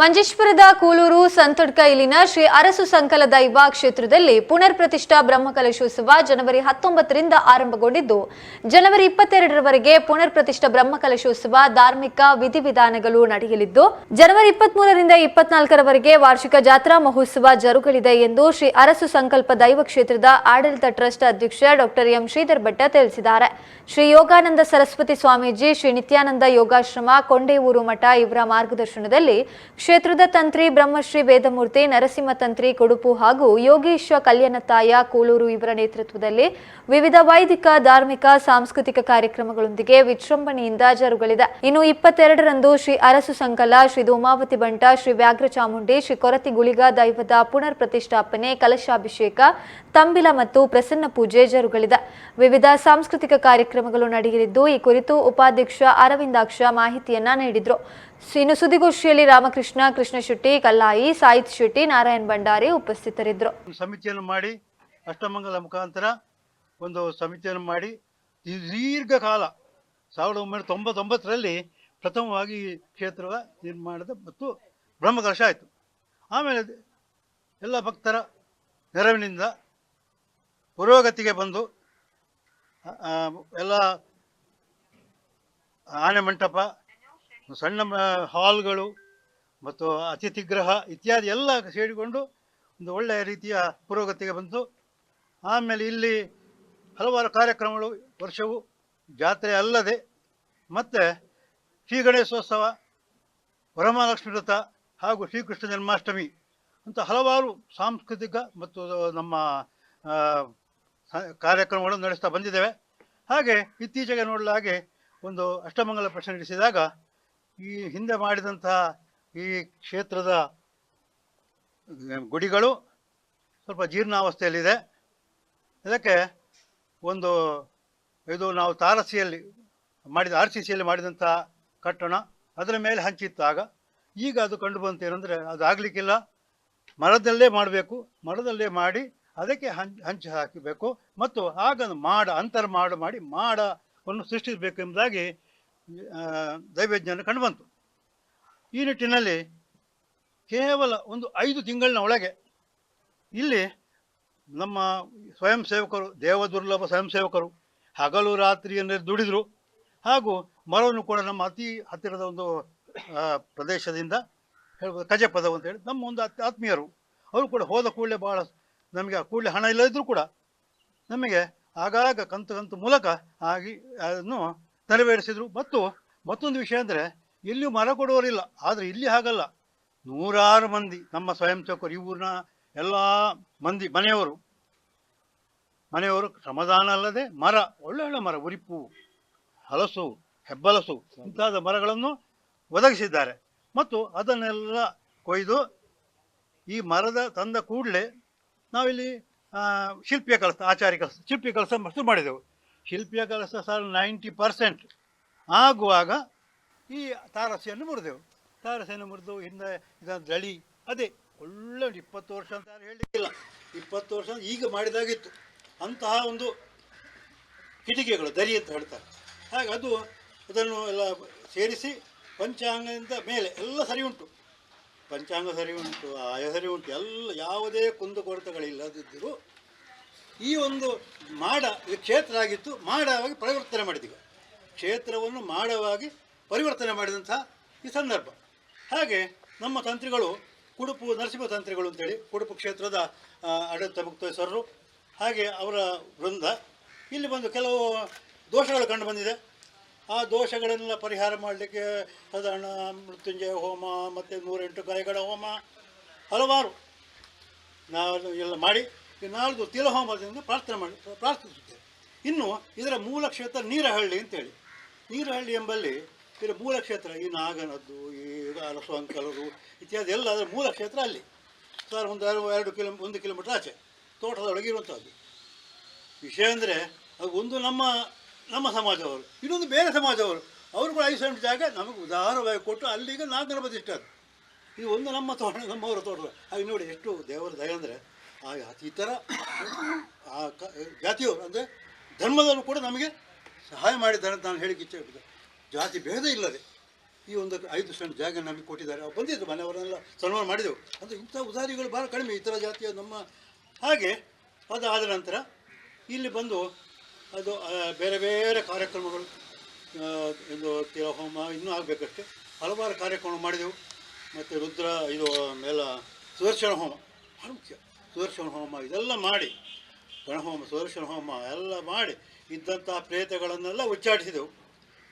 ಮಂಜೇಶ್ವರದ ಕೂಲೂರು ಸಂತೊಡ್ಕ ಇಲ್ಲಿನ ಶ್ರೀ ಅರಸು ಸಂಕಲ ದೈವ ಕ್ಷೇತ್ರದಲ್ಲಿ ಪುನರ್ ಪ್ರತಿಷ್ಠಾ ಬ್ರಹ್ಮಕಲಶೋತ್ಸವ ಜನವರಿ ಹತ್ತೊಂಬತ್ತರಿಂದ ಆರಂಭಗೊಂಡಿದ್ದು, ಜನವರಿ ಇಪ್ಪತ್ತೆರಡರವರೆಗೆ ಪುನರ್ ಪ್ರತಿಷ್ಠಾ ಬ್ರಹ್ಮಕಲಶೋತ್ಸವ ಧಾರ್ಮಿಕ ವಿಧಿವಿಧಾನಗಳು ನಡೆಯಲಿದ್ದು, ಜನವರಿ ಇಪ್ಪತ್ಮೂರರಿಂದ ಇಪ್ಪತ್ನಾಲ್ಕರವರೆಗೆ ವಾರ್ಷಿಕ ಜಾತ್ರಾ ಮಹೋತ್ಸವ ಜರುಗಲಿದೆ ಎಂದು ಶ್ರೀ ಅರಸು ಸಂಕಲ್ಪ ದೈವ ಕ್ಷೇತ್ರದ ಆಡಳಿತ ಟ್ರಸ್ಟ್ ಅಧ್ಯಕ್ಷ ಡಾಕ್ಟರ್ ಎಂ ಶ್ರೀಧರ್ ಭಟ್ಟ ತಿಳಿಸಿದ್ದಾರೆ. ಶ್ರೀ ಯೋಗಾನಂದ ಸರಸ್ವತಿ ಸ್ವಾಮೀಜಿ, ಶ್ರೀ ನಿತ್ಯಾನಂದ ಯೋಗಾಶ್ರಮ, ಕೊಂಡೇವೂರು ಮಠ ಇವರ ಮಾರ್ಗದರ್ಶನದಲ್ಲಿ ಕ್ಷೇತ್ರದ ತಂತ್ರಿ ಬ್ರಹ್ಮಶ್ರೀ ವೇದಮೂರ್ತಿ, ನರಸಿಂಹ ತಂತ್ರಿ ಕೊಡುಪು ಹಾಗೂ ಯೋಗೀಶ್ವರ ಕಲ್ಯಾಣ ತಾಯ ಕೂಲೂರು ಇವರ ನೇತೃತ್ವದಲ್ಲಿ ವಿವಿಧ ವೈದಿಕ, ಧಾರ್ಮಿಕ, ಸಾಂಸ್ಕೃತಿಕ ಕಾರ್ಯಕ್ರಮಗಳೊಂದಿಗೆ ವಿಜೃಂಭಣೆಯಿಂದ ಜರುಗಲಿದೆ. ಇನ್ನು ಇಪ್ಪತ್ತೆರಡರಂದು ಶ್ರೀ ಅರಸು ಸಂಕಲ, ಶ್ರೀ ಧೂಮಾವತಿ ಬಂಟ, ಶ್ರೀ ವ್ಯಾಘ್ರ ಚಾಮುಂಡಿ, ಶ್ರೀ ಕೊರತಿ ಗುಳಿಗ ದೈವದ ಪುನರ್ ಪ್ರತಿಷ್ಠಾಪನೆ ಕಲಶಾಭಿಷೇಕ, ತಂಬಿಲ ಮತ್ತು ಪ್ರಸನ್ನ ಪೂಜೆ ಜರುಗಲಿದೆ. ವಿವಿಧ ಸಾಂಸ್ಕೃತಿಕ ಕಾರ್ಯಕ್ರಮಗಳು ನಡೆಯಲಿದ್ದು, ಈ ಕುರಿತು ಉಪಾಧ್ಯಕ್ಷ ಅರವಿಂದಾಕ್ಷ ಮಾಹಿತಿಯನ್ನ ನೀಡಿದ್ರು. ಇನ್ನು ಸುದ್ದಿಗೋಷ್ಠಿಯಲ್ಲಿ ರಾಮಕೃಷ್ಣ ಕೃಷ್ಣ ಶೆಟ್ಟಿ ಕಲ್ಲಾಯಿ ಸಾಹಿತ್ ಶೆಟ್ಟಿ, ನಾರಾಯಣ್ ಭಂಡಾರಿ ಉಪಸ್ಥಿತರಿದ್ದರು. ಸಮಿತಿಯನ್ನು ಮಾಡಿ, ಅಷ್ಟಮಂಗಲ ಮುಖಾಂತರ ಒಂದು ಸಮಿತಿಯನ್ನು ಮಾಡಿ ದೀರ್ಘಕಾಲ, ಸಾವಿರದ ಒಂಬೈನೂರ ತೊಂಬತ್ತೊಂಬತ್ತರಲ್ಲಿ ಪ್ರಥಮವಾಗಿ ಕ್ಷೇತ್ರ ನಿರ್ಮಾಣದ ಮತ್ತು ಬ್ರಹ್ಮಕಲಶ ಆಯಿತು. ಆಮೇಲೆ ಎಲ್ಲ ಭಕ್ತರ ನೆರವಿನಿಂದ ಪುರೋಗತಿಗೆ ಬಂದು ಎಲ್ಲ ಆನೆ ಮಂಟಪ, ಸಣ್ಣ ಹಾಲ್ಗಳು ಮತ್ತು ಅತಿಥಿಗೃಹ ಇತ್ಯಾದಿ ಎಲ್ಲ ಸೇರಿಕೊಂಡು ಒಂದು ಒಳ್ಳೆಯ ರೀತಿಯ ಪುರೋಗತಿಗೆ ಬಂತು. ಆಮೇಲೆ ಇಲ್ಲಿ ಹಲವಾರು ಕಾರ್ಯಕ್ರಮಗಳು, ವರ್ಷವು ಜಾತ್ರೆ ಅಲ್ಲದೆ ಮತ್ತು ಶ್ರೀ ಗಣೇಶೋತ್ಸವ, ವರಮಹಾಲಕ್ಷ್ಮಿ ವ್ರತ ಹಾಗೂ ಶ್ರೀಕೃಷ್ಣ ಜನ್ಮಾಷ್ಟಮಿ ಅಂತ ಹಲವಾರು ಸಾಂಸ್ಕೃತಿಕ ಮತ್ತು ನಮ್ಮ ಕಾರ್ಯಕ್ರಮಗಳನ್ನು ನಡೆಸ್ತಾ ಬಂದಿದ್ದೇವೆ. ಹಾಗೆ ಇತ್ತೀಚೆಗೆ ನೋಡಲ ಹಾಗೆ ಒಂದು ಅಷ್ಟಮಂಗಲ ಪ್ರಶ್ನೆ ನಡೆಸಿದಾಗ ಈ ಹಿಂದೆ ಮಾಡಿದಂತಹ ಈ ಕ್ಷೇತ್ರದ ಗುಡಿಗಳು ಸ್ವಲ್ಪ ಜೀರ್ಣಾವಸ್ಥೆಯಲ್ಲಿದೆ. ಇದಕ್ಕೆ ಒಂದು ಇದು ನಾವು ತಾರಸಿಯಲ್ಲಿ ಮಾಡಿದ, ಆರ್ ಸಿ ಸಿಯಲ್ಲಿ ಮಾಡಿದಂಥ ಕಟ್ಟಣ, ಅದರ ಮೇಲೆ ಹಂಚಿತ್ತಾಗ ಈಗ ಅದು ಕಂಡು ಬಂತು ಏನಂದರೆ ಅದು ಆಗಲಿಕ್ಕಿಲ್ಲ. ಮರದಲ್ಲೇ ಮಾಡಬೇಕು. ಮರದಲ್ಲೇ ಮಾಡಿ ಅದಕ್ಕೆ ಹಂಚ್ ಹಂಚು ಹಾಕಬೇಕು ಮತ್ತು ಆಗ ಮಾಡ, ಅಂತರ್ ಮಾಡ, ಮಾಡಿ ಮಾಡವನ್ನು ಸೃಷ್ಟಿಸಬೇಕು ಎಂಬುದಾಗಿ ದೈವಜ್ಞಾನ ಕಂಡುಬಂತು ಈ ನಿಟ್ಟಿನಲ್ಲಿ ಕೇವಲ ಒಂದು ಐದು ತಿಂಗಳಿನ ಒಳಗೆ ಇಲ್ಲಿ ನಮ್ಮ ಸ್ವಯಂ ಸೇವಕರು ದೇವದುರ್ಲಭ ಸ್ವಯಂ ಸೇವಕರು, ಹಗಲು ರಾತ್ರಿಯನ್ನೇ ದುಡಿದರು ಹಾಗೂ ಮರವನ್ನು ಕೂಡ ನಮ್ಮ ಅತಿ ಹತ್ತಿರದ ಒಂದು ಪ್ರದೇಶದಿಂದ ಹೇಳ್ಬೋದು ಕಜಪದವು ಅಂತೇಳಿ ನಮ್ಮ ಒಂದು ಆತ್- ಆತ್ಮೀಯರು, ಅವರು ಕೂಡ ಹೋದ ಕೂಡಲೇ ಭಾಳ ನಮಗೆ ಕೂಡಲೇ ಹಣ ಇಲ್ಲದಿದ್ದರೂ ಕೂಡ ನಮಗೆ ಆಗಾಗ ಕಂತು ಕಂತು ಮೂಲಕ ಆಗಿ ಅದನ್ನು ನೆರವೇರಿಸಿದರು. ಮತ್ತು ಮತ್ತೊಂದು ವಿಷಯ ಅಂದರೆ ಎಲ್ಲಿಯೂ ಮರ ಕೊಡುವವರಿಲ್ಲ ಆದರೆ ಇಲ್ಲಿ ಹಾಗಲ್ಲ. ನೂರಾರು ಮಂದಿ ನಮ್ಮ ಸ್ವಯಂ ಸೇವಕರು ಈ ಊರಿನ ಎಲ್ಲ ಮಂದಿ, ಮನೆಯವರು. ಮನೆಯವರು ಶ್ರಮದಾನ ಅಲ್ಲದೆ ಮರ, ಒಳ್ಳೆ ಒಳ್ಳೆ ಮರ, ಉರಿಪು, ಹಲಸು, ಹೆಬ್ಬಲಸು ಮುಂತಾದ ಮರಗಳನ್ನು ಒದಗಿಸಿದ್ದಾರೆ. ಮತ್ತು ಅದನ್ನೆಲ್ಲ ಕೊಯ್ದು ಈ ಮರದ ತಂದ ಕೂಡಲೇ ನಾವಿಲ್ಲಿ ಶಿಲ್ಪಿಯ ಕೆಲಸ, ಆಚಾರ್ಯ ಕೆಲಸ, ಶಿಲ್ಪಿಯ ಕೆಲಸ ಶುರು ಮಾಡಿದೆವು. ಶಿಲ್ಪಿಯ ಕೆಲಸ ಸರ್ ನೈಂಟಿ ಪರ್ಸೆಂಟ್ ಆಗುವಾಗ ಈ ತಾರಸಿಯನ್ನು ಮುರಿದೆವು. ತಾರಸಿಯನ್ನು ಮುರಿದು ಹಿಂದೆ ಇದನ್ನು ದಳಿ, ಅದೇ, ಒಳ್ಳೆ ಇಪ್ಪತ್ತು ವರ್ಷ ಅಂತ ಯಾರು ಹೇಳಲಿಕ್ಕಿಲ್ಲ. ಇಪ್ಪತ್ತು ವರ್ಷ ಈಗ ಮಾಡಿದಾಗಿತ್ತು. ಅಂತಹ ಒಂದು ಕಿಟಿಕೆಗಳು, ದರಿ ಅಂತ ಹೇಳ್ತಾರೆ. ಹಾಗೆ ಅದು ಅದನ್ನು ಎಲ್ಲ ಸೇರಿಸಿ, ಪಂಚಾಂಗದಿಂದ ಮೇಲೆ ಎಲ್ಲ ಸರಿ ಉಂಟು. ಪಂಚಾಂಗ ಸರಿ ಉಂಟು ಆಯ ಸರಿ ಉಂಟು, ಎಲ್ಲ ಯಾವುದೇ ಕುಂದುಕೊರತೆಗಳಿಲ್ಲದಿದ್ದರೂ ಈ ಒಂದು ಮಾಡ ಇದು ಕ್ಷೇತ್ರ ಆಗಿತ್ತು, ಮಾಡವಾಗಿ ಪರಿವರ್ತನೆ ಮಾಡಿದ್ದೀವಿ ಕ್ಷೇತ್ರವನ್ನು ಮಾಡವಾಗಿ ಪರಿವರ್ತನೆ ಮಾಡಿದಂತಹ ಈ ಸಂದರ್ಭ. ಹಾಗೆ ನಮ್ಮ ತಂತ್ರಿಗಳು, ಕುಡುಪು ನರಸಿಂಹ ತಂತ್ರಿಗಳು ಅಂತೇಳಿ, ಕುಡುಪು ಕ್ಷೇತ್ರದ ಆಡಳಿತ ಮುಕ್ತೇಶ್ವರರು ಹಾಗೆ ಅವರ ವೃಂದ, ಇಲ್ಲಿ ಬಂದು ಕೆಲವು ದೋಷಗಳು ಕಂಡು ಬಂದಿದೆ. ಆ ದೋಷಗಳನ್ನೆಲ್ಲ ಪರಿಹಾರ ಮಾಡಲಿಕ್ಕೆ ಸಾಧಾರಣ ಮೃತ್ಯುಂಜಯ ಹೋಮ ಮತ್ತು ನೂರೆಂಟು ಕರೆಗಳ ಹೋಮ ಹಲವಾರು. ನಾವು ಎಲ್ಲ ಮಾಡಿ ನಾಲ್ಕು ತಿಲ ತಿಲಹೋಮದಿಂದ ಪ್ರಾರ್ಥನೆ ಮಾಡಿ, ಪ್ರಾರ್ಥಿಸುತ್ತೇವೆ. ಇನ್ನು ಇದರ ಮೂಲ ಕ್ಷೇತ್ರ ನೀರಹಳ್ಳಿ ಅಂತೇಳಿ. ನೀರಹಳ್ಳಿ ಎಂಬಲ್ಲಿ ಇದರ ಮೂಲ ಕ್ಷೇತ್ರ ಈ ನಾಗನದ್ದು, ಈ ಅರಸು ಅಂಕಲರು ಇತ್ಯಾದಿ ಎಲ್ಲ ಅದರ ಮೂಲ ಕ್ಷೇತ್ರ ಅಲ್ಲಿ. ಸರ್, ಒಂದು ಎರಡು ಕಿಲೋ, ಒಂದು ಕಿಲೋಮೀಟರ್ ಆಚೆ ತೋಟದೊಳಗಿರುವಂಥದ್ದು ವಿಷಯ ಅಂದರೆ ಅದು ಒಂದು ನಮ್ಮ ನಮ್ಮ ಸಮಾಜವರು ಇನ್ನೊಂದು ಬೇರೆ ಸಮಾಜವರು ಅವರು ಕೂಡ ಐದು ಸೆಂಟ್ ಜಾಗ ನಮಗೆ ಉದಾರವಾಗಿ ಕೊಟ್ಟು ಅಲ್ಲಿಗೆ ನಾಲ್ಕು ಪ್ರತಿಷ್ಠೆ ಅದು ಇದು ಒಂದು ನಮ್ಮ ತೋಟ, ನಮ್ಮವರ ತೋಟ ಹಾಗೆ ನೋಡಿ ಎಷ್ಟು ದೇವರ ದಯ ಅಂದರೆ, ಆ ಈ ಥರ ಆ ಕ, ಜಾತಿಯವರು ಅಂದರೆ ಧರ್ಮದವರು ಕೂಡ ನಮಗೆ ಸಹಾಯ ಮಾಡಿದ್ದಾರೆ ಅಂತ ನಾನು ಹೇಳಿಕ್ಕೆ ಇಚ್ಛೆ ಜಾತಿ ಭೇದ ಇಲ್ಲದೆ ಈ ಒಂದು ಐದು ಸೆಂಟ್ ಜಾಗ ನಮಗೆ ಕೊಟ್ಟಿದ್ದಾರೆ. ಅವ್ರು ಬಂದಿದ್ದರು ಮನೆಯವರನ್ನೆಲ್ಲ ಸನ್ಮಾನ ಮಾಡಿದೆವು. ಅಂದರೆ ಇಂಥ ಉದಾರಿಗಳು ಭಾಳ ಕಡಿಮೆ ಇತರ ಜಾತಿಯ ನಮ್ಮ ಹಾಗೆ ಅದಾದ ನಂತರ ಇಲ್ಲಿ ಬಂದು ಅದು ಬೇರೆ ಬೇರೆ ಕಾರ್ಯಕ್ರಮಗಳು ಎಂದು ಹೋಮ ಇನ್ನೂ ಆಗಬೇಕಷ್ಟೆ ಹಲವಾರು ಕಾರ್ಯಕ್ರಮ ಮಾಡಿದೆವು. ಮತ್ತು ರುದ್ರ, ಇದು, ಮೇಲ, ಸುದರ್ಶನ ಹೋಮ ಭಾಳ ಮುಖ್ಯ. ಸುದರ್ಶನ ಹೋಮ ಇದೆಲ್ಲ ಮಾಡಿ, ಗಣಹೋಮ, ಸುದರ್ಶನ ಹೋಮ ಎಲ್ಲ ಮಾಡಿ ಇದ್ದಂಥ ಪ್ರೇತಗಳನ್ನೆಲ್ಲ ಉಚ್ಚಾಟಿಸಿದೆವು.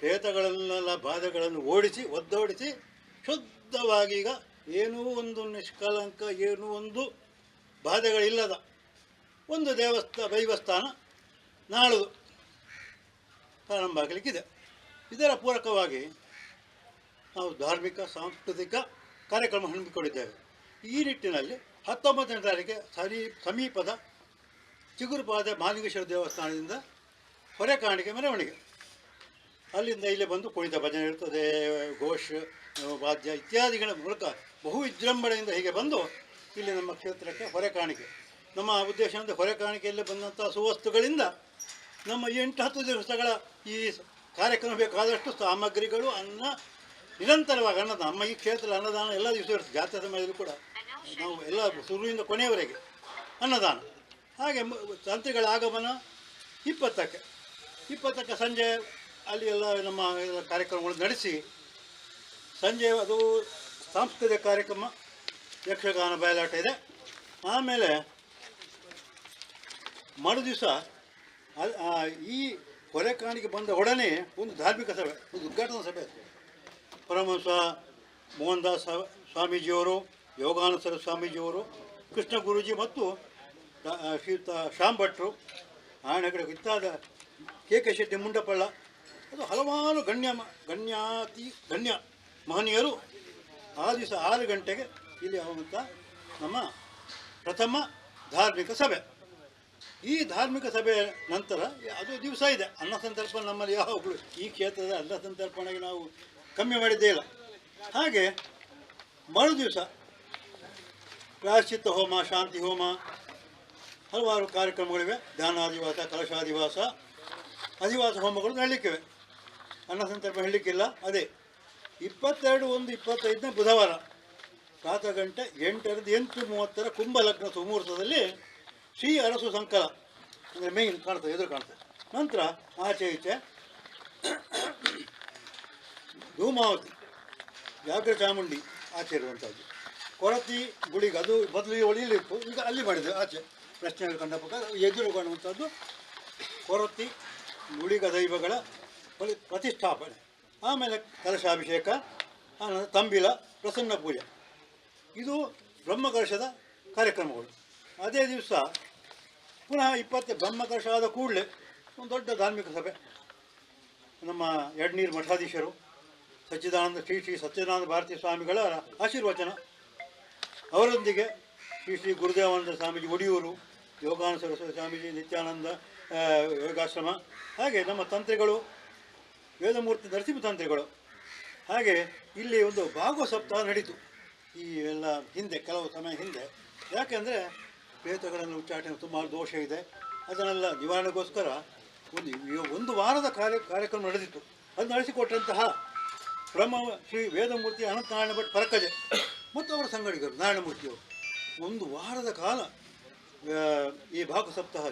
ಪ್ರೇತಗಳನ್ನೆಲ್ಲ ಬಾಧೆಗಳನ್ನು ಓಡಿಸಿ, ಒದ್ದೋಡಿಸಿ ಶುದ್ಧವಾಗಿ ಈಗ ಏನೂ ಒಂದು ನಿಷ್ಕಲಂಕ ಏನೂ ಒಂದು ಬಾಧೆಗಳಿಲ್ಲದ ಒಂದು ದೇವಸ್ಥಾನ ದೈವಸ್ಥಾನ ನಾಳುದು ಪ್ರಾರಂಭ ಆಗಲಿಕ್ಕಿದೆ. ಇದರ ಪೂರಕವಾಗಿ ನಾವು ಧಾರ್ಮಿಕ, ಸಾಂಸ್ಕೃತಿಕ ಕಾರ್ಯಕ್ರಮ ಹಮ್ಮಿಕೊಂಡಿದ್ದೇವೆ. ಈ ನಿಟ್ಟಿನಲ್ಲಿ ಹತ್ತೊಂಬತ್ತನೇ ತಾರೀಕಿಗೆ ಸರಿ ಸಮೀಪದ ಚಿಗುರುಪಾದ ಮಾಲಿಂಗೇಶ್ವರ ದೇವಸ್ಥಾನದಿಂದ ಹೊರೆಕಾಣಿಕೆ ಮೆರವಣಿಗೆ. ಅಲ್ಲಿಂದ ಇಲ್ಲಿ ಬಂದು ಕುಣಿತ ಭಜನೆ ಇರ್ತದೆ, ಘೋಷ್, ವಾದ್ಯ ಇತ್ಯಾದಿಗಳ ಮೂಲಕ ಬಹು ವಿಜೃಂಭಣೆಯಿಂದ ಹೀಗೆ ಬಂದು ಇಲ್ಲಿ ನಮ್ಮ ಕ್ಷೇತ್ರಕ್ಕೆ ಹೊರೆ ಕಾಣಿಕೆ ನಮ್ಮ ಉದ್ದೇಶ ಅಂದರೆ ಹೊರೆ ಕಾಣಿಕೆಯಲ್ಲಿ ಬಂದಂಥ ಸುವಸ್ತುಗಳಿಂದ ನಮ್ಮ ಎಂಟು ಹತ್ತು ದಿವಸಗಳ ಈ ಕಾರ್ಯಕ್ರಮ ಬೇಕಾದಷ್ಟು ಸಾಮಗ್ರಿಗಳು, ಅನ್ನ, ನಿರಂತರವಾಗಿ ಅನ್ನದಾನ, ನಮ್ಮ ಈ ಕ್ಷೇತ್ರದ ಅನ್ನದಾನ ಎಲ್ಲ ದಿವಸ ಇರುತ್ತೆ, ಜಾತ್ರೆ ಸಮಯದಲ್ಲೂ ಕೂಡ. ನಾವು ಎಲ್ಲ ಶುರುವಿಂದ ಕೊನೆಯವರೆಗೆ ಅನ್ನದಾನ. ಹಾಗೆ ತಂತ್ರಿಗಳ ಆಗಮನ ಇಪ್ಪತ್ತಕ್ಕೆ. ಇಪ್ಪತ್ತಕ್ಕೆ ಸಂಜೆ ಅಲ್ಲಿ ಎಲ್ಲ ನಮ್ಮ ಕಾರ್ಯಕ್ರಮಗಳು ನಡೆಸಿ, ಸಂಜೆ ಅದು ಸಾಂಸ್ಕೃತಿಕ ಕಾರ್ಯಕ್ರಮ, ಯಕ್ಷಗಾನ, ಬಯಲಾಟ ಇದೆ. ಆಮೇಲೆ ಮರು ದಿವಸ ಈ ಹೊರೆಕಾಣಿಗೆ ಬಂದ ಒಡನೆ ಒಂದು ಧಾರ್ಮಿಕ ಸಭೆ, ಒಂದು ಉದ್ಘಾಟನಾ ಸಭೆ ಪರಮಹಂಸ ಮೋಹನ್ ದಾಸ್ ಸ್ವಾಮೀಜಿಯವರು, ಯೋಗಾನಂದರ ಸ್ವಾಮೀಜಿಯವರು, ಕೃಷ್ಣ ಗುರೂಜಿ ಮತ್ತು ಶ್ರೀಯುತ ಶ್ಯಾಮ್ ಭಟ್ರು ಆಣೆಗಡೆ ಇತ್ತಾದ ಕೆ ಕೆ ಶೆಟ್ಟಿ ಮುಂಡಪಳ್ಳ ಅದು ಹಲವಾರು ಗಣ್ಯ, ಗಣ್ಯಾತಿ, ಗಣ್ಯ ಮಹನೀಯರು ಆ ದಿವಸ ಆರು ಗಂಟೆಗೆ ಇಲ್ಲಿ ಆಗುವಂಥ ನಮ್ಮ ಪ್ರಥಮ ಧಾರ್ಮಿಕ ಸಭೆ. ಈ ಧಾರ್ಮಿಕ ಸಭೆಯ ನಂತರ ಅದು ದಿವಸ ಇದೆ. ಅನ್ನ ಸಂತರ್ಪಣೆ ನಮ್ಮಲ್ಲಿ ಯಾವಾಗಲೂ ಈ ಕ್ಷೇತ್ರದ ಅನ್ನ ಸಂತರ್ಪಣೆಗೆ ನಾವು ಕಮ್ಮಿ ಮಾಡಿದ್ದೇ ಇಲ್ಲ. ಹಾಗೆ ಮರು ದಿವಸ ಪ್ರಾಯಶ್ಚಿತ್ತ ಹೋಮ, ಶಾಂತಿ ಹೋಮ, ಹಲವಾರು ಕಾರ್ಯಕ್ರಮಗಳಿವೆ. ಧ್ಯಾನಾದಿವಾಸ ಕಲಶಾದಿವಾಸ ಅಧಿವಾಸ ಹೋಮಗಳು ನಡೀಲಿಕ್ಕಿವೆ. ಅನ್ನ ಸಂತರ್ಪಣೆ ಹೇಳಲಿಕ್ಕಿಲ್ಲ. ಅದೇ ಇಪ್ಪತ್ತೆರಡು ಒಂದು ಇಪ್ಪತ್ತೈದನೇ ಬುಧವಾರ ಪ್ರಾತಃ ಗಂಟೆ ಎಂಟರಿಂದ ಎಂಟು ಮೂವತ್ತರ ಕುಂಭ ಲಗ್ನ ಸುಮುಹೂರ್ತದಲ್ಲಿ ಶ್ರೀ ಅರಸು ಸಂಕಲ ಅಂದರೆ ಮೇನ್ ಕಾಣ್ತದೆ ಎದುರು ಕಾಣ್ತದೆ ನಂತರ ಆಚೆ ಈಚೆ ಧೂಮಾವತಿ ವ್ಯಾಘ್ರ ಚಾಮುಂಡಿ ಆಚೆ ಇರುವಂಥದ್ದು. ಕೊರತಿ, ಗುಳಿಗೆ ಅದು ಬದಲು ಒಳಿಲಿತ್ತು ಈಗ ಅಲ್ಲಿ ಮಾಡಿದೆ ಆಚೆ. ಪ್ರಶ್ನೆಗಳು ಕಂಡ ಪ್ರಕಾರ ಎದುರು ಕಾಣುವಂಥದ್ದು ಕೊರತಿ, ಗುಳಿಗ ದೈವಗಳ ಪ್ರತಿಷ್ಠಾಪನೆ. ಆಮೇಲೆ ಕಲಶಾಭಿಷೇಕ ಆನಂತರ ತಂಬಿಲ, ಪ್ರಸನ್ನ ಪೂಜೆ. ಇದು ಬ್ರಹ್ಮಕಲಶದ ಕಾರ್ಯಕ್ರಮಗಳು. ಅದೇ ದಿವಸ ಪುನಃ ಇಪ್ಪತ್ತು ಬ್ರಹ್ಮಕಲಶ ಆದ ಕೂಡಲೇ ಒಂದು ದೊಡ್ಡ ಧಾರ್ಮಿಕ ಸಭೆ. ನಮ್ಮ ಎಡ್ನೀರು ಮಠಾಧೀಶರು, ಸಚ್ಚಿದಾನಂದ, ಶ್ರೀ ಶ್ರೀ ಸಚ್ಚಿದಾನಂದ ಭಾರತೀಯ ಸ್ವಾಮಿಗಳ ಆಶೀರ್ವಚನ. ಅವರೊಂದಿಗೆ ಶ್ರೀ ಶ್ರೀ ಗುರುದೇವಾನಂದ ಸ್ವಾಮೀಜಿ ಒಡಿಯೂರು, ಯೋಗಾನಂದ ಸರಸ್ವತಿ ಸ್ವಾಮೀಜಿ, ನಿತ್ಯಾನಂದ ಯೋಗಾಶ್ರಮ, ಹಾಗೆ ನಮ್ಮ ತಂತ್ರಿಗಳು, ವೇದಮೂರ್ತಿ ನರಸಿಂಹ ತಂತ್ರಿಗಳು. ಹಾಗೆ ಇಲ್ಲಿ ಒಂದು ಭಾಗವ ಸಪ್ತಾಹ ನಡೀತು. ಈ ಎಲ್ಲ ಹಿಂದೆ, ಕೆಲವು ಸಮಯ ಹಿಂದೆ. ಯಾಕೆಂದರೆ ಪ್ರೇತಗಳನ್ನು ಉಚ್ಚಾಟನೆ ಸುಮಾರು ದೋಷ ಇದೆ. ಅದನ್ನೆಲ್ಲ ನಿವಾರಣೆಗೋಸ್ಕರ ಒಂದು ಒಂದು ವಾರದ ಕಾರ್ಯ ಕಾರ್ಯಕ್ರಮ ನಡೆದಿತ್ತು. ಅದು ನಡೆಸಿಕೊಟ್ಟಂತಹ ಬ್ರಹ್ಮ ಶ್ರೀ ವೇದಮೂರ್ತಿ ಅನಂತನಾರಾಯಣ ಭಟ್ ಪರಕಜೆ ಮತ್ತು ಅವರ ಸಂಗಡಿಗರು ನಾರಾಯಣಮೂರ್ತಿಯವರು ಒಂದು ವಾರದ ಕಾಲ ಈ ಭಾಗ ಸಪ್ತಾಹ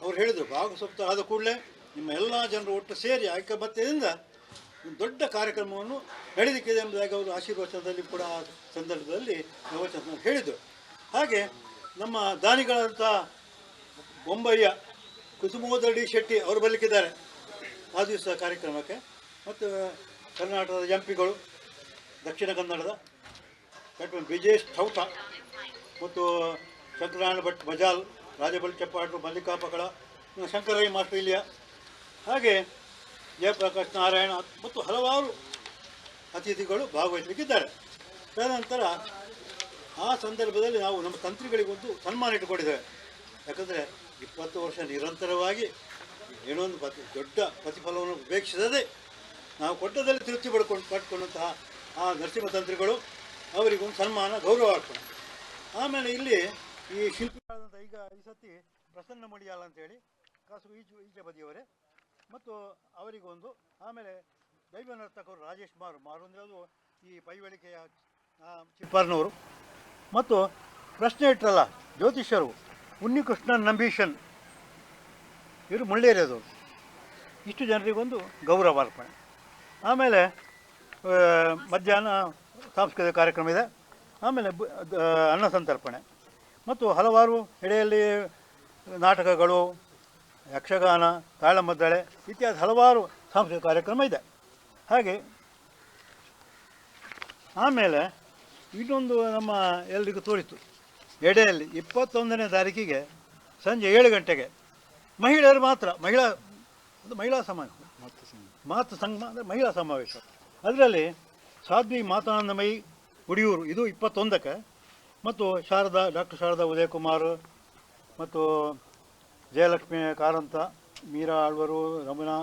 ಅವ್ರು ಹೇಳಿದರು ಭಾಗ ಸಪ್ತಾಹ ಆದ ಕೂಡಲೇ ನಿಮ್ಮ ಎಲ್ಲ ಜನರು ಒಟ್ಟು ಸೇರಿ ಐಕ್ಯಬದ್ಧತೆಯಿಂದ ಒಂದು ದೊಡ್ಡ ಕಾರ್ಯಕ್ರಮವನ್ನು ನಡೆದಿಕ್ಕಿದೆ ಎಂಬುದಾಗಿ ಅವರು ಆಶೀರ್ವಚನದಲ್ಲಿ ಕೂಡ ಆ ಸಂದರ್ಭದಲ್ಲಿ ಪ್ರವಚನ ಹೇಳಿದರು. ಹಾಗೆ ನಮ್ಮ ದಾನಿಗಳಂಥ ಬೊಂಬಯ್ಯ ಕುಸುಮೋದಡಿ ಶೆಟ್ಟಿ ಅವರು ಬರಲಿಕ್ಕಿದ್ದಾರೆ. ಆ ದಿವಸ ಕಾರ್ಯಕ್ರಮಕ್ಕೆ. ಮತ್ತು ಕರ್ನಾಟಕದ ಎಂಪಿಗಳು ದಕ್ಷಿಣ ಕನ್ನಡದ ಡಾಕ್ಟರ್ ಬ್ರಿಜೇಶ್ ಚೌಟ ಮತ್ತು ಶಂಕರನಾರಾಯಣ ಭಟ್ ಬಜಾಲ್ ರಾಜಬಲ್ ಚಪ್ಪಾಟು ಮಲ್ಲಿಕಾಪಗಳ ಶಂಕರಯ್ಯ ಮಾಸ್ಟರ್ ಇಲ್ಲಿಯ. ಹಾಗೆ ಜಯಪ್ರಕಾಶ್ ನಾರಾಯಣ ಮತ್ತು ಹಲವಾರು ಅತಿಥಿಗಳು ಭಾಗವಹಿಸಲಿಕ್ಕಿದ್ದಾರೆ. ತದನಂತರ ಆ ಸಂದರ್ಭದಲ್ಲಿ ನಾವು ನಮ್ಮ ತಂತ್ರಿಗಳಿಗೊಂದು ಸನ್ಮಾನ ಇಟ್ಟುಕೊಂಡಿದ್ದೇವೆ. ಯಾಕಂದರೆ ಇಪ್ಪತ್ತು ವರ್ಷ ನಿರಂತರವಾಗಿ ಏನೋ ಒಂದು ಪ್ರತಿ ದೊಡ್ಡ ಪ್ರತಿಫಲವನ್ನು ಉಪೇಕ್ಷಿಸದೆ ನಾವು ಕೊಟ್ಟದಲ್ಲಿ ತೃಪ್ತಿ ಪಡ್ಕೊಂಡು ಪಡ್ಕೊಂಡಂತಹ ಆ ನರಸಿಂಹ ತಂತ್ರಿಗಳು ಅವರಿಗೊಂದು ಸನ್ಮಾನ, ಗೌರವ ಆಗ್ತದೆ ಆಮೇಲೆ ಇಲ್ಲಿ ಈ ಶಿಲ್ಪಿಗಳಾದಂಥ ಈಗ ಈ ಸತಿ ಪ್ರಸನ್ನ ಮಡಿಯಾಲ ಅಂತೇಳಿ ಕಾಸು ಈಜು ಈಚೆ ಬದಿಯವರೇ ಮತ್ತು ಅವರಿಗೊಂದು ಆಮೇಲೆ ದೈವ ನರ್ತಕರು ರಾಜೇಶ್ ಮಾರು ಮಾರು ಅಂದರೆ ಅದು ಈ ಪೈವಳಿಕೆಯ ಚಿಪ್ಪಾರ್ನವರು ಮತ್ತು ಪ್ರಶ್ನೆ ಇಟ್ಟರಲ್ಲ ಜ್ಯೋತಿಷ್ಯರು ಉನ್ನಿಕೃಷ್ಣ ನಂಬೀಶನ್ ಇವರು ಮುಳ್ಳೇರಿಯದವರು. ಇಷ್ಟು ಜನರಿಗೊಂದು ಗೌರವ ಅರ್ಪಣೆ. ಆಮೇಲೆ ಮಧ್ಯಾಹ್ನ ಸಾಂಸ್ಕೃತಿಕ ಕಾರ್ಯಕ್ರಮ ಇದೆ. ಆಮೇಲೆ ಅನ್ನ ಸಂತರ್ಪಣೆ. ಮತ್ತು ಹಲವಾರು ಎಡೆಯಲ್ಲಿ ನಾಟಕಗಳು, ಯಕ್ಷಗಾನ, ತಾಳಮದ್ದಳೆ ಇತ್ಯಾದಿ ಹಲವಾರು ಸಾಂಸ್ಕೃತಿಕ ಕಾರ್ಯಕ್ರಮ ಇದೆ. ಹಾಗೆ, ಆಮೇಲೆ ಇನ್ನೊಂದು ನಮ್ಮ ಎಲ್ರಿಗೂ ತೋರಿತು. ಎಡೆಯಲ್ಲಿ ಇಪ್ಪತ್ತೊಂದನೇ ತಾರೀಕಿಗೆ ಸಂಜೆ ಏಳು ಗಂಟೆಗೆ ಮಹಿಳೆಯರು ಮಾತ್ರ, ಮಹಿಳಾ, ಅದು ಮಹಿಳಾ ಸಮಾವೇಶ. ಮಾತೃ ಸಂಘ, ಅಂದರೆ ಮಹಿಳಾ ಸಮಾವೇಶ. ಅದರಲ್ಲಿ ಸಾಧ್ವಿ ಮಾತಾನಂದಮಯಿ ಉಡಿಯೂರು ಇದು ಇಪ್ಪತ್ತೊಂದಕ್ಕೆ. ಮತ್ತು ಶಾರದಾ, ಡಾಕ್ಟರ್ ಶಾರದಾ ಉದಯಕುಮಾರ್ ಮತ್ತು ಜಯಲಕ್ಷ್ಮಿ ಕಾರಂತ, ಮೀರಾ ಆಳ್ವರು ರಮಣಾ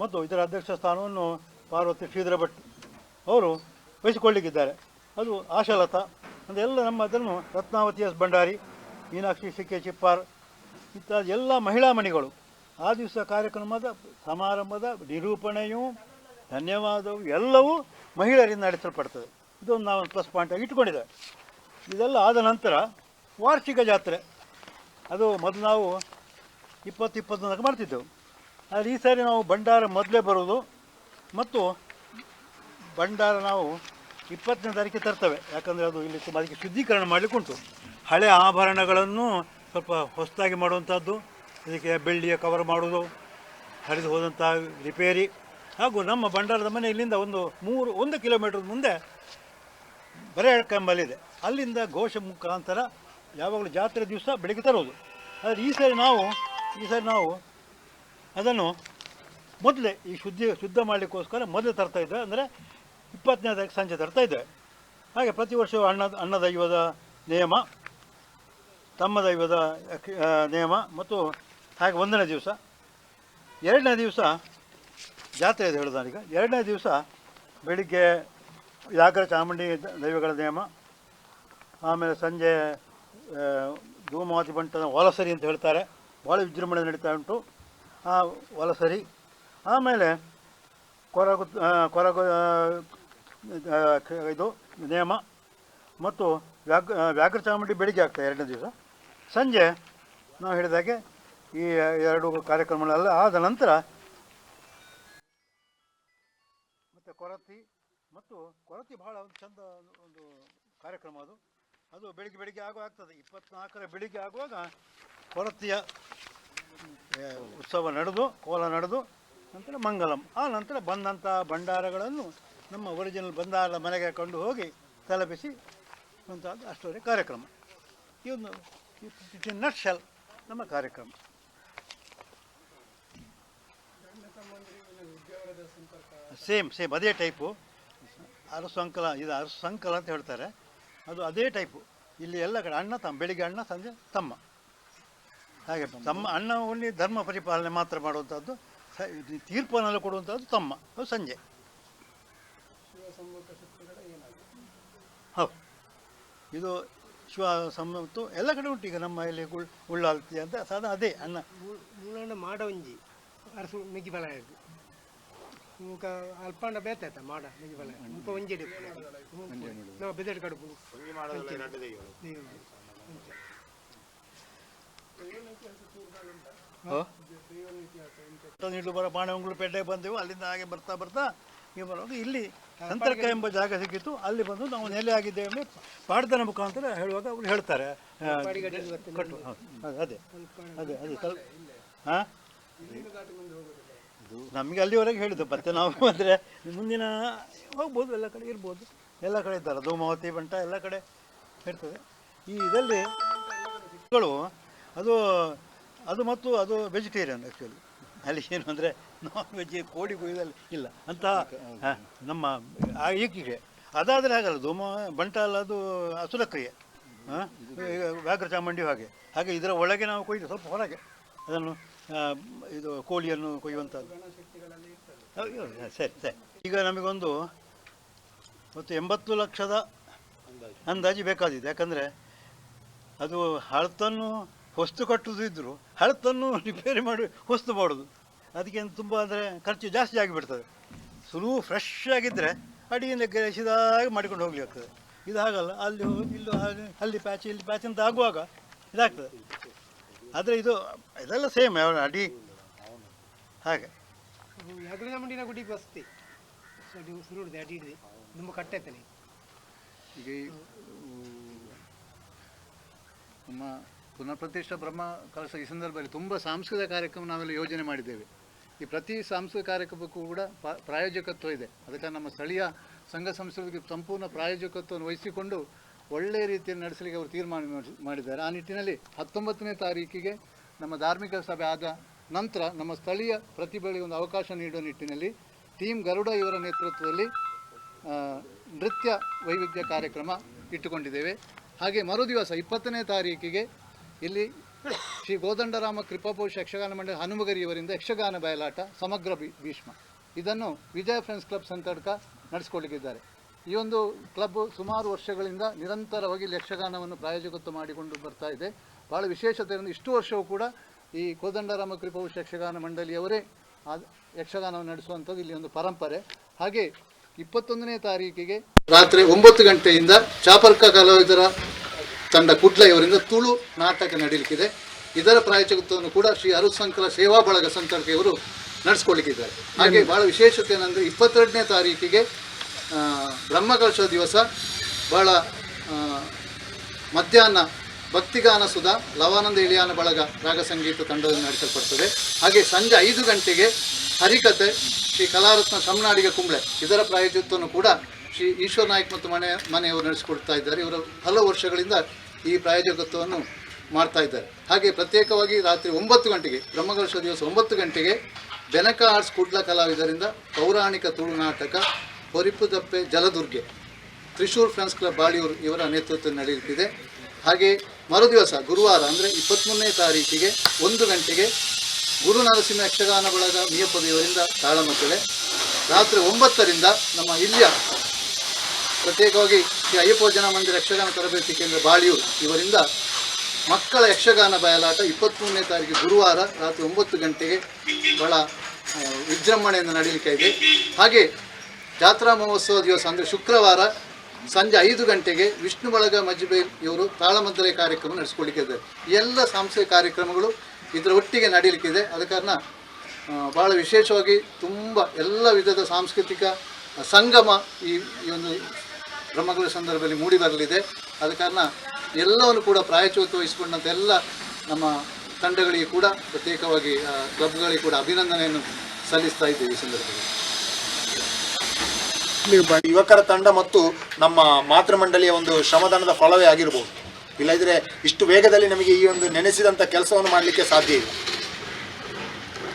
ಮತ್ತು ಇದರ ಅಧ್ಯಕ್ಷ ಸ್ಥಾನವನ್ನು ಪಾರ್ವತಿ ಶ್ರೀಧರ ಭಟ್ ಅವರು ವಹಿಸಿಕೊಳ್ಳಿಕ್ಕಿದ್ದಾರೆ. ಅದು ಆಶಾಲತಾ. ಅದೆಲ್ಲ ನಮ್ಮ ಅದನ್ನು Ratnavati S Bhandari, Meenakshi C K Chippar ಇತ್ಯಾದಿ ಎಲ್ಲ ಮಹಿಳಾ ಮಣಿಗಳು. ಆ ದಿವಸ ಕಾರ್ಯಕ್ರಮದ ಸಮಾರಂಭದ ನಿರೂಪಣೆಯು, ಧನ್ಯವಾದವು ಎಲ್ಲವೂ ಮಹಿಳೆಯರಿಂದ ನಡೆಸಲ್ಪಡ್ತದೆ. ಇದೊಂದು ನಾವು ಪ್ಲಸ್ ಪಾಯಿಂಟ್ ಆಗಿ ಇಟ್ಕೊಂಡಿದ್ದೇವೆ. ಇದೆಲ್ಲ ಆದ ನಂತರ ವಾರ್ಷಿಕ ಜಾತ್ರೆ. ಅದು ಮೊದಲು ನಾವು ಇಪ್ಪತ್ತು ಇಪ್ಪತ್ತೊಂದಕ್ಕೆ ಮಾಡ್ತಿದ್ದೆವು. ಆದರೆ ಈ ಸಾರಿ ನಾವು ಭಂಡಾರ ಮೊದಲೇ ಬರೋದು. ಮತ್ತು ಭಂಡಾರ ನಾವು ಇಪ್ಪತ್ತನೇ ತಾರೀಕಿಗೆ ತರ್ತವೆ. ಯಾಕಂದರೆ ಅದು ಇಲ್ಲಿ ತುಂಬ ಅದಕ್ಕೆ ಶುದ್ಧೀಕರಣ ಮಾಡಲಿಕ್ಕೆ ಉಂಟು. ಹಳೆ ಆಭರಣಗಳನ್ನು ಸ್ವಲ್ಪ ಹೊಸದಾಗಿ ಮಾಡುವಂಥದ್ದು. ಇದಕ್ಕೆ ಬೆಳ್ಳಿಯ ಕವರ್ ಮಾಡೋದು ಹರಿದು ಹೋದಂಥ ರಿಪೇರಿ. ಹಾಗೂ ನಮ್ಮ ಭಂಡಾರದ ಮನೆ ಇಲ್ಲಿಂದ ಒಂದು ಮೂರು, ಒಂದು ಕಿಲೋಮೀಟರ್ ಮುಂದೆ ಬರೆಯಳ್ಕಂಬಲ್ಲಿದೆ ಅಲ್ಲಿಂದ ಘೋಷ ಮುಖಾಂತರ ಯಾವಾಗಲೂ ಜಾತ್ರೆ ದಿವಸ ಬೆಳಿಗ್ಗೆ ತರೋದು. ಆದರೆ ಈ ಸಾರಿ ನಾವು, ಈ ಸಾರಿ ನಾವು ಅದನ್ನು ಮೊದಲೇ ಈ ಶುದ್ಧಿ, ಶುದ್ಧ ಮಾಡಲಿಕ್ಕೋಸ್ಕರ ಮೊದಲೇ ತರ್ತಾಯಿದ್ದೆ ಅಂದರೆ ಇಪ್ಪತ್ತನೇ ತಾರೀಕು ಸಂಜೆ ತರ್ತಾ ಇದೆ ಹಾಗೆ ಪ್ರತಿ ವರ್ಷವೂ ಅನ್ನ ದೈವದ ನಿಯಮ, ತಮ್ಮ ದೈವದ ನಿಯಮ ಮತ್ತು ಹಾಗೆ ಒಂದನೇ ದಿವಸ. ಎರಡನೇ ದಿವಸ ಜಾತ್ರೆ ಇದೆ ಹೇಳೋದು ಈಗ. ಎರಡನೇ ದಿವಸ ಬೆಳಿಗ್ಗೆ ಯಾಗ್ರ ಚಾಮುಂಡಿ ದೈವಗಳ ನಿಯಮ, ಆಮೇಲೆ ಸಂಜೆ ಧೂಮಾವತಿ ಬಂಟನ ವಲಸರಿ ಅಂತ ಹೇಳ್ತಾರೆ. ಭಾಳ ವಿಜೃಂಭಣೆ ನಡೀತಾ ಉಂಟು ಆ ವಲಸರಿ ಆಮೇಲೆ ಕೊರಗು ಕೊರಗು ಇದು ನಿಯಮ ಮತ್ತು ವ್ಯಾಕ್ ವ್ಯಾಕೃ ವ್ಯಾಘ್ರ ಚಾಮುಂಡಿ ಬೆಳಿಗ್ಗೆ ಆಗ್ತದೆ ಎರಡನೇ ದಿವಸ. ಸಂಜೆ ನಾವು ಹೇಳಿದಾಗೆ ಈ ಎರಡು ಕಾರ್ಯಕ್ರಮಗಳೆಲ್ಲ ಆದ ನಂತರ ಮತ್ತು ಕೊರತಿ ಮತ್ತು ಕೊರತಿ ಬಹಳ ಒಂದು ಚಂದ ಒಂದು ಕಾರ್ಯಕ್ರಮ ಅದು. ಅದು ಬೆಳಿಗ್ಗೆ ಬೆಳಿಗ್ಗೆ ಆಗೋ ಆಗ್ತದೆ. ಇಪ್ಪತ್ನಾಲ್ಕರ ಬೆಳಿಗ್ಗೆ ಆಗುವಾಗ ಕೊರತಿಯ ಉತ್ಸವ ನಡೆದು, ಕೋಲ ನಡೆದು, ನಂತರ ಮಂಗಲಂ. ಆ ನಂತರ ಬಂದಂಥ ಭಂಡಾರಗಳನ್ನು ನಮ್ಮ ಒರಿಜಿನಲ್ ಬಂದಾಳ ಮನೆಗೆ ಕೊಂಡು ಹೋಗಿ ತಲುಪಿಸಿ ಮುಂತಾದ ಅಷ್ಟೊಂದು ಕಾರ್ಯಕ್ರಮ. ಒಂದು ನಟ್ ಶೆಲ್ ನಮ್ಮ ಕಾರ್ಯಕ್ರಮ. ಸೇಮ್ ಸೇಮ್, ಅದೇ ಟೈಪು. ಅರಸು ಅಂಕಲ, ಇದು ಅರಸು ಅಂಕಲ ಅಂತ ಹೇಳ್ತಾರೆ. ಅದು ಅದೇ ಟೈಪು. ಇಲ್ಲಿ ಎಲ್ಲ ಕಡೆ ಅಣ್ಣ ತಮ್ಮ, ಬೆಳಿಗ್ಗೆ ಅಣ್ಣ, ಸಂಜೆ ತಮ್ಮ. ಹಾಗೆ ತಮ್ಮ ಅಣ್ಣ ಧರ್ಮ ಪರಿಪಾಲನೆ ಮಾತ್ರ ಮಾಡುವಂಥದ್ದು, ಸ- ತಮ್ಮ. ಅದು ಕೊಡುವಂಥದ್ದು ಸಂಜೆ ಹೌದು. ಇದು ಶಿವ ಸಂಬಂಧ ಎಲ್ಲ ಕಡೆ ಉಂಟು ಈಗ ನಮ್ಮ ಇಲ್ಲಿ ಗುಳ್ ಉಳ್ಳಾಲ್ತಿ ಅಂತ ಸಾಧ ಅದೇ ಅಣ್ಣ ಮೂಲಂಡ ಮಾಡ ಒಂಜಿ ಅರಸು ಮಿಗಿ ಬಲ ಇರ್ದು ಮುಖ ಅಲ್ಪಾಂಡ ಬೇತಾಯ್ತ ಮಾಡ ಮಿಗಿ ಬಲ ಮುಖ ಒಂಜಿ ನಾವು ಬೆದಡ್ ಕಡುಪು ನೀಡು ಬರ ಬಾಣವಂಗ್ಳು ಪೇಟೆಗೆ ಬಂದೆವು. ಅಲ್ಲಿಂದ ಹಾಗೆ ಬರ್ತಾ ಬರ್ತಾ ನೀವು ಬರುವಾಗ ಇಲ್ಲಿ ಸಂತರ್ಕ ಎಂಬ ಜಾಗ ಸಿಕ್ಕಿತ್ತು. ಅಲ್ಲಿ ಬಂದು ನಾವು ನೆಲೆ ಆಗಿದ್ದೇವೆ ಪಾಡ್ದನ ಮುಖಾಂತರ ಹೇಳುವಾಗ ಅವ್ರು ಹೇಳ್ತಾರೆ. ಕಟ್ಟು. ಅದೇ ಅದೇ ಅದೇ ಸ್ವಲ್ಪ ಹಾಂ? ನಮಗೆ ಅಲ್ಲಿವರೆಗೆ ಹೇಳಿದ್ದು ಮತ್ತೆ ನಾವು ಅಂದರೆ ಮುಂದಿನ ಹೋಗ್ಬೋದು ಎಲ್ಲ ಕಡೆ ಇರ್ಬೋದು. ಎಲ್ಲ ಕಡೆ ಇದ್ದಾರೆ ಧೂಮಾವತಿ ಬಂಟ ಎಲ್ಲ ಕಡೆ ಇರ್ತದೆ. ಈ ಇದರಲ್ಲಿ ಅದು ಅದು ಮತ್ತು ಅದು ವೆಜಿಟೇರಿಯನ್ ಆ್ಯಕ್ಚುಲಿ ಅಲ್ಲಿ ಏನು ಅಂದರೆ ನಾನ್ ವೆಜ್ ಕೋಡಿ ಕುಯ್ದಲ್ಲಿ ಇಲ್ಲ. ಅಂತ ಹಾ, ನಮ್ಮ ಆ ಈಕಿಗೆ ಅದಾದರೆ ಹಾಗಲ್ಲ ಧೂಮ ಬಂಟಲ್ ಅದು ಅಸುರ ಕ್ರಿಯೆ ಹಾಂ ಈಗ ವ್ಯಾಘ್ರ ಚಾಮುಂಡಿ ಹಾಗೆ. ಹಾಗೆ ಇದರ ಒಳಗೆ ನಾವು ಕೊಯ್ದು ಸ್ವಲ್ಪ ಹೊರಗೆ. ಅದನ್ನು ಆ, ಇದು ಕೋಳಿಯನ್ನು ಕೊಯ್ಯುವಂಥದ್ದು. ಸರಿ ಸರಿ. ಈಗ ನಮಗೊಂದು ಮತ್ತು ಎಂಬತ್ತು ಲಕ್ಷದ ಅಂದಾಜು ಬೇಕಾದಿದೆ ಯಾಕಂದರೆ ಅದು ಹಳತನ್ನು ಹೊಸ್ತು ಕಟ್ಟುವುದು ಇದ್ದರೂ ಹಳತನ್ನು ರಿಪೇರಿ ಮಾಡಿ ಹೊಸ್ತು ಮಾಡೋದು. ಅದಕ್ಕೆ ತುಂಬ ಅಂದರೆ ಖರ್ಚು ಜಾಸ್ತಿ ಆಗಿಬಿಡ್ತದೆ. ಸುರು ಫ್ರೆಶ್ ಆಗಿದ್ದರೆ ಅಡಿಯಿಂದ ಗೆಸಿದಾಗ ಮಾಡಿಕೊಂಡು ಹೋಗ್ಲಿ ಆಗ್ತದೆ. ಇದು ಹಾಗಲ್ಲ ಅಲ್ಲಿ ಇಲ್ಲೂ ಅಲ್ಲಿ ಅಲ್ಲಿ ಪ್ಯಾಚ್ ಇಲ್ಲಿ ಪ್ಯಾಚ್ ಅಂತ ಆಗುವಾಗ ಇದಾಗ್ತದೆ. ಆದರೆ ಇದು ಇದೆಲ್ಲ ಸೇಮ್ ಅಡಿ ಹಾಗೆ. ಯಾಕಂದ್ರೆ ನಮ್ಮ ಗುಡಿ ಬಸ್ತಿ. ಸುರುಡಿದೆ ಅಡಿ ಹಿಡಿದೆ. ತುಂಬ ಈಗ ನಮ್ಮ ಪುನಃಪ್ರತಿಷ್ಠಾ ಬ್ರಹ್ಮ ಕಲಶ ಈ ಸಂದರ್ಭದಲ್ಲಿ ತುಂಬ ಸಾಂಸ್ಕೃತಿಕ ಕಾರ್ಯಕ್ರಮ ನಾವೆಲ್ಲ ಯೋಜನೆ ಮಾಡಿದ್ದೇವೆ. ಈ ಪ್ರತಿ ಸಾಂಸ್ಕೃತಿಕ ಕಾರ್ಯಕ್ರಮಕ್ಕೂ ಕೂಡ ಪ್ರಾಯೋಜಕತ್ವ ಇದೆ. ಅದಕ್ಕೆ ನಮ್ಮ ಸ್ಥಳೀಯ ಸಂಘ ಸಂಸ್ಥೆಗಳಿಗೆ ಸಂಪೂರ್ಣ ಪ್ರಾಯೋಜಕತ್ವವನ್ನು ವಹಿಸಿಕೊಂಡು ಒಳ್ಳೆಯ ರೀತಿಯಲ್ಲಿ ನಡೆಸಲಿಕ್ಕೆ ಅವರು ತೀರ್ಮಾನ ಮಾಡಿ- ಮಾಡಿದ್ದಾರೆ. ಆ ನಿಟ್ಟಿನಲ್ಲಿ ಹತ್ತೊಂಬತ್ತನೇ ತಾರೀಕಿಗೆ ನಮ್ಮ ಧಾರ್ಮಿಕ ಸಭೆ ಆದ ನಂತರ ನಮ್ಮ ಸ್ಥಳೀಯ ಪ್ರತಿಭೆಗಳಿಗೆ ಒಂದು ಅವಕಾಶ ನೀಡುವ ನಿಟ್ಟಿನಲ್ಲಿ ಟೀಮ್ ಗರುಡ ಇವರ ನೇತೃತ್ವದಲ್ಲಿ ನೃತ್ಯ ವೈವಿಧ್ಯ ಕಾರ್ಯಕ್ರಮ ಇಟ್ಟುಕೊಂಡಿದ್ದೇವೆ. ಹಾಗೆ ಮರುದಿವಸ ಇಪ್ಪತ್ತನೇ ತಾರೀಕಿಗೆ ಇಲ್ಲಿ ಶ್ರೀ ಗೋದಂಡರಾಮ ಕೃಪಾಪೋಷ ಯಕ್ಷಗಾನ ಮಂಡಳಿ ಹನುಮಗರಿಯವರಿಂದ ಯಕ್ಷಗಾನ ಬಯಲಾಟ, ಸಮಗ್ರ ಭೀಷ್ಮ. ಇದನ್ನು ವಿಜಯ ಫ್ರೆಂಡ್ಸ್ ಕ್ಲಬ್ ಸಂತಡ್ಕ ನಡೆಸ್ಕೊಳ್ಳಿಕ್ಕಿದ್ದಾರೆ ಈ ಒಂದು ಕ್ಲಬ್ ಸುಮಾರು ವರ್ಷಗಳಿಂದ ನಿರಂತರವಾಗಿ ಯಕ್ಷಗಾನವನ್ನು ಪ್ರಾಯೋಜಕತ್ವ ಮಾಡಿಕೊಂಡು ಬರ್ತಾ ಇದೆ. ಭಾಳ ವಿಶೇಷತೆ ಇಷ್ಟು ವರ್ಷವೂ ಕೂಡ ಈ ಕೋದಂಡರಾಮ ಕೃಪಾಪೋಷ ಯಕ್ಷಗಾನ ಮಂಡಳಿಯವರೇ ಯಕ್ಷಗಾನವನ್ನು ನಡೆಸುವಂಥದ್ದು ಇಲ್ಲಿ ಒಂದು ಪರಂಪರೆ. ಹಾಗೆ ಇಪ್ಪತ್ತೊಂದನೇ ತಾರೀಕಿಗೆ ರಾತ್ರಿ ಒಂಬತ್ತು ಗಂಟೆಯಿಂದ ಚಾಪರ್ಕ ಕಲಾವಿದರ ತಂಡ ಕುಡ್ಲ ಇವರಿಂದ ತುಳು ನಾಟಕ ನಡೀಲಿಕ್ಕಿದೆ. ಇದರ ಪ್ರಾಯೋಜಕತ್ವವನ್ನು ಕೂಡ ಶ್ರೀ ಅರುಸಂಕಲ ಸೇವಾ ಬಳಗ ಸಂತರ್ಕ ಇವರು ನಡೆಸ್ಕೊಳ್ಳಿಕ್ಕಿದ್ದಾರೆ ಹಾಗೆ ಬಹಳ ವಿಶೇಷತೆ ಏನಂದರೆ ಇಪ್ಪತ್ತೆರಡನೇ ತಾರೀಕಿಗೆ ಬ್ರಹ್ಮಕಲಶ ದಿವಸ ಬಹಳ ಮಧ್ಯಾಹ್ನ ಭಕ್ತಿಗಾನ ಸುಧಾ ಲವಾನಂದ ಇಳಿಯಾನ ಬಳಗ ರಾಗ ಸಂಗೀತ ತಂಡದಲ್ಲಿ ನಡೆಸಲ್ಪಡ್ತದೆ. ಹಾಗೆ ಸಂಜೆ ಐದು ಗಂಟೆಗೆ ಹರಿಕತೆ ಶ್ರೀ ಕಲಾರತ್ನ ಸಮನಾಡಿಗೆ ಕುಂಬ್ಳೆ ಇದರ ಪ್ರಾಯೋಜಕತ್ವವನ್ನು ಕೂಡ ಶ್ರೀ ಈಶ್ವರ ನಾಯ್ಕ್ ಮತ್ತು ಮನೆ ಮನೆಯವರು ನಡೆಸಿಕೊಡ್ತಾ ಇದ್ದಾರೆ. ಇವರು ಹಲವು ವರ್ಷಗಳಿಂದ ಈ ಪ್ರಾಯೋಜಕತ್ವವನ್ನು ಮಾಡ್ತಾ ಇದ್ದಾರೆ. ಹಾಗೆ ಪ್ರತ್ಯೇಕವಾಗಿ ರಾತ್ರಿ ಒಂಬತ್ತು ಗಂಟೆಗೆ ಬ್ರಹ್ಮಕಲಶ ದಿವಸ ಒಂಬತ್ತು ಗಂಟೆಗೆ ಬೆನಕ ಆರ್ಟ್ಸ್ ಕುಡ್ಲ ಕಲಾವಿದರಿಂದ ಪೌರಾಣಿಕ ತುಳು ನಾಟಕ ಹೊರಿಪುದಪ್ಪೆ ಜಲದುರ್ಗೆ, ತ್ರಿಶೂರ್ ಫ್ರೆಂಡ್ಸ್ ಕ್ಲಬ್ ಬಾಳಿಯೂರು ಇವರ ನೇತೃತ್ವದಲ್ಲಿ ನಡೆಯುತ್ತಿದೆ. ಹಾಗೆ ಮರುದಿವಸ ಗುರುವಾರ ಅಂದರೆ ಇಪ್ಪತ್ತ್ಮೂರನೇ ತಾರೀಕಿಗೆ ಒಂದು ಗಂಟೆಗೆ ಗುರು ನರಸಿಂಹ ಯಕ್ಷಗಾನ ಬಳಗ ಮಿಯಪ್ಪದಿಯವರಿಂದ ತಾಳಮಕ್ಕಳೆ ರಾತ್ರಿ ಒಂಬತ್ತರಿಂದ ನಮ್ಮ ಇಲ್ಲಿಯ ಪ್ರತ್ಯೇಕವಾಗಿ ಶ್ರೀ ಅಯ್ಯಪ್ಪ ಜನ ಮಂದಿರ ಯಕ್ಷಗಾನ ತರಬೇತಿ ಕೇಂದ್ರ ಬಾಳಿಯೂರು. ಇವರಿಂದ ಮಕ್ಕಳ ಯಕ್ಷಗಾನ ಬಯಲಾಟ ಇಪ್ಪತ್ತ್ಮೂರನೇ ತಾರೀಕು ಗುರುವಾರ ರಾತ್ರಿ ಒಂಬತ್ತು ಗಂಟೆಗೆ ಬಹಳ ವಿಜೃಂಭಣೆಯಿಂದ ನಡೀಲಿಕ್ಕೆ ಇದೆ. ಹಾಗೆ ಜಾತ್ರಾ ಮಹೋತ್ಸವ ದಿವಸ ಅಂದರೆ ಶುಕ್ರವಾರ ಸಂಜೆ ಐದು ಗಂಟೆಗೆ ವಿಷ್ಣು ಬಳಗ ಮಜ್ಬೇಲ್ ಇವರು ತಾಳಮದ್ದಲೆ ಕಾರ್ಯಕ್ರಮ ನಡೆಸ್ಕೊಳ್ಳಿಕ್ಕಿದ್ದಾರೆ ಈ ಎಲ್ಲ ಸಾಂಸ್ಕೃತಿಕ ಕಾರ್ಯಕ್ರಮಗಳು ಇದರ ಒಟ್ಟಿಗೆ ನಡೀಲಿಕ್ಕಿದೆ ಅದ ಕಾರಣ ಭಾಳ ವಿಶೇಷವಾಗಿ ತುಂಬ ಎಲ್ಲ ವಿಧದ ಸಾಂಸ್ಕೃತಿಕ ಸಂಗಮ ಈ ಈ ಒಂದು ಬ್ರಹ್ಮಗಳ ಸಂದರ್ಭದಲ್ಲಿ ಮೂಡಿ ಬರಲಿದೆ. ಆದ ಕಾರಣ ಎಲ್ಲವನ್ನು ಕೂಡ ಪ್ರಾಯೋಜಕತ್ವ ವಹಿಸಿಕೊಂಡಂಥ ಎಲ್ಲ ನಮ್ಮ ತಂಡಗಳಿಗೆ ಕೂಡ ಪ್ರತ್ಯೇಕವಾಗಿ ಕ್ಲಬ್ಗಳಿಗೆ ಕೂಡ ಅಭಿನಂದನೆಯನ್ನು ಸಲ್ಲಿಸ್ತಾ ಇದ್ದೇವೆ ಈ ಸಂದರ್ಭದಲ್ಲಿ. ಯುವಕರ ತಂಡ ಮತ್ತು ನಮ್ಮ ಮಾತೃಮಂಡಲಿಯ ಒಂದು ಶ್ರಮದಾನದ ಫಲವೇ ಆಗಿರ್ಬೋದು. ಇಲ್ಲದಿದ್ರೆ ಇಷ್ಟು ವೇಗದಲ್ಲಿ ನಮಗೆ ಈ ಒಂದು ನೆನೆಸಿದಂಥ ಕೆಲಸವನ್ನು ಮಾಡಲಿಕ್ಕೆ ಸಾಧ್ಯ ಇಲ್ಲ.